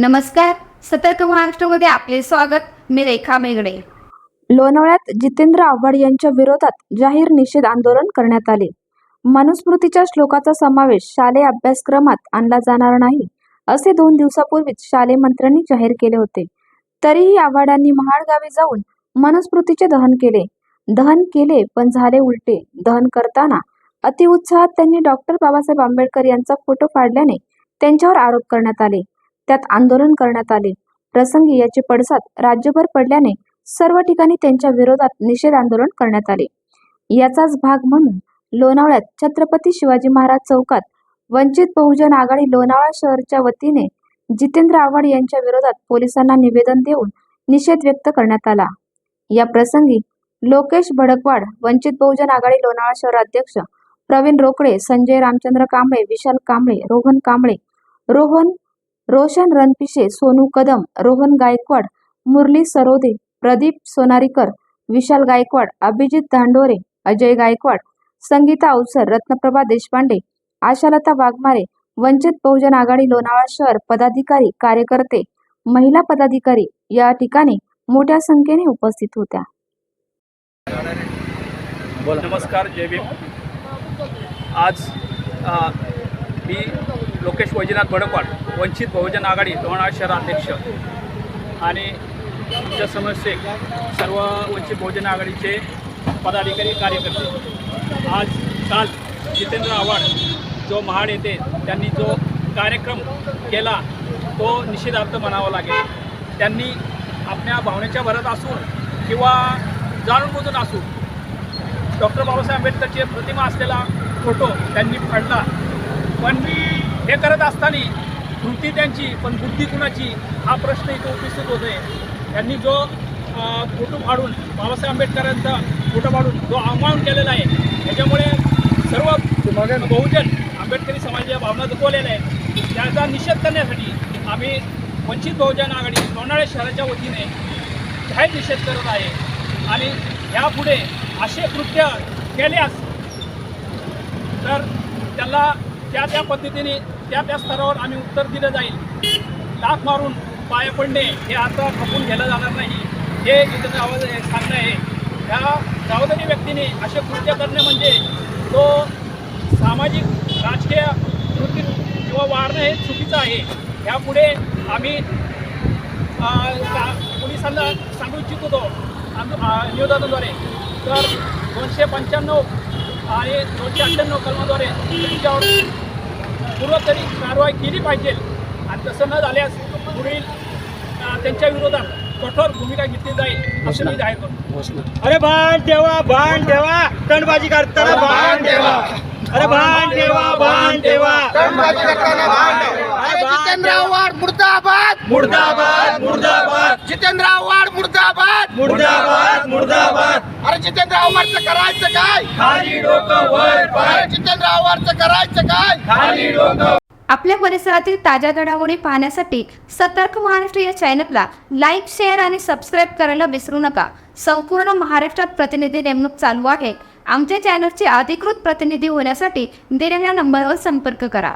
नमस्कार. सतर्क महाराष्ट्रामध्ये आपले स्वागत. मी रेखा मेगडे लोणावळ्यात जितेंद्र आव्हाड यांच्या विरोधात जाहीर निषेध आंदोलन करण्यात आले. मनुस्मृतीच्या श्लोकाचा समावेश शालेय अभ्यासक्रमात आणला जाणार नाही असे दोन दिवसापूर्वीच शालेय मंत्र्यांनी जाहीर केले होते. तरीही आव्हाडांनी महाडगावी जाऊन मनुस्मृतीचे दहन केले. दहन केले पण झाले उलटे. दहन करताना अतिउत्साहात त्यांनी डॉक्टर बाबासाहेब आंबेडकर यांचा फोटो फाडल्याने त्यांच्यावर आरोप करण्यात आले. त्यात आंदोलन करण्यात आले. प्रसंगी याचे पडसाद राज्यभर पडल्याने सर्व ठिकाणी त्यांच्या विरोधात निषेध आंदोलन करण्यात आले. याचाच भाग म्हणून लोणावळ्यात छत्रपती शिवाजी महाराज चौकात वंचित बहुजन आघाडी लोणावळा शहरच्या वतीने जितेंद्र आव्हाड यांच्या विरोधात पोलिसांना निवेदन देऊन निषेध व्यक्त करण्यात आला. या प्रसंगी लोकेश भडकवाड वंचित बहुजन आघाडी लोणावळा शहर अध्यक्ष प्रवीण रोकडे संजय रामचंद्र कांबळे विशाल कांबळे रोहन कांबळे रोहन रोशन रणपिशे सोनू कदम रोहन गायकवाड मुरली सरोदे प्रदीप सोनारीकर विशाल गायकवाड अभिजित दांडोरे अजय गायकवाड संगीता अवसर रत्नप्रभा देशपांडे आशालता वाघमारे वंचित बहुजन आघाडी लोणावळा शहर पदाधिकारी कार्यकर्ते महिला पदाधिकारी या ठिकाणी मोठ्या संख्येने उपस्थित होत्या. नमस्कार जय भीम. आज अ, मी लोकेश वैजनाथ भडकवाड वंचित बहुजन आघाडी लोणावळा शहराध्यक्ष आणि तुमच्या समस्ये सर्व वंचित बहुजन आघाडीचे पदाधिकारी कार्यकर्ते. आज काल जितेंद्र आव्हाड जो महाड येथे त्यांनी जो कार्यक्रम केला तो निषेधार्थ म्हणावा लागेल. त्यांनी आपल्या भावनेच्या भरत असून किंवा जाणूनबुजून असून असू डॉक्टर बाबासाहेब आंबेडकरची प्रतिमा असलेला फोटो त्यांनी फाडला पण हे करत असताना कृती त्यांची पण बुद्धी कुणाची? हा प्रश्न इथे उपस्थित होतोय त्यांनी जो फोटो फाडून बाबासाहेब आंबेडकरांचा फोटो फाडून जो आव्हान केलेला आहे त्याच्यामुळे सर्व बहुजन आंबेडकरी समाजाच्या भावना दुखवलेल्या आहेत. त्याचा निषेध करण्यासाठी आम्ही वंचित बहुजन आघाडी लोणाळे शहराच्या वतीने जाहीर निषेध करत आहे. आणि यापुढे असे कृत्य केल्यास तर त्याला त्या त्या पद्धतीने त्या त्या स्तरावर आम्ही उत्तर दिलं जाईल. लाथ मारून पाया पडणे हे आता खपून घेलं जाणार नाही. हे इथं आवाज सांगणं आहे. ह्या जबाबदारी व्यक्तीने असे कृत्य करणे म्हणजे तो सामाजिक राजकीय कृती किंवा वाढणं हे चुकीचं आहे. ह्यापुढे आम्ही पोलिसांना सांगू इच्छित होतो निवेदनाद्वारे तर दोनशे पंच्याण्णव आणि दोनशे अठ्ठ्याण्णव कलमाद्वारे त्यांच्यावर पूर्वतरी कारवाई केली पाहिजे. आणि तसं न झाल्यास पुढील त्यांच्या विरोधात कठोर भूमिका घेतली जाईल असं मी जाहीर करतो. अरे भान ठेवा भान ठेवा तणबाजी करताना भान ठेवा अरे भान ठेवा भान ठेवा तणबाजी करताना भान ठेवा. अरे जितेंद्र आव्हाड मुर्दाबाद. मुर्दाबाद मुर्दाबाद. जितेंद्र आव्हाड मुर्दाबाद मुर्दाबाद मुर्दाबाद. अरे जितेंद्र आव्हाडचं करायचं काय? खाली डोकं वर पाय. अरे जितेंद्र आव्हाडचं करायचं काय? खाली डोकं. आपल्या परिसरातील ताज्या घडामोडी पाहण्यासाठी सतर्क महाराष्ट्र या चॅनलला लाईक शेअर आणि सबस्क्राईब करायला विसरू नका. संपूर्ण महाराष्ट्रात प्रतिनिधी नेमणूक चालू आहे. आमच्या चॅनलचे अधिकृत प्रतिनिधी होण्यासाठी दिलेल्या नंबरवर संपर्क करा.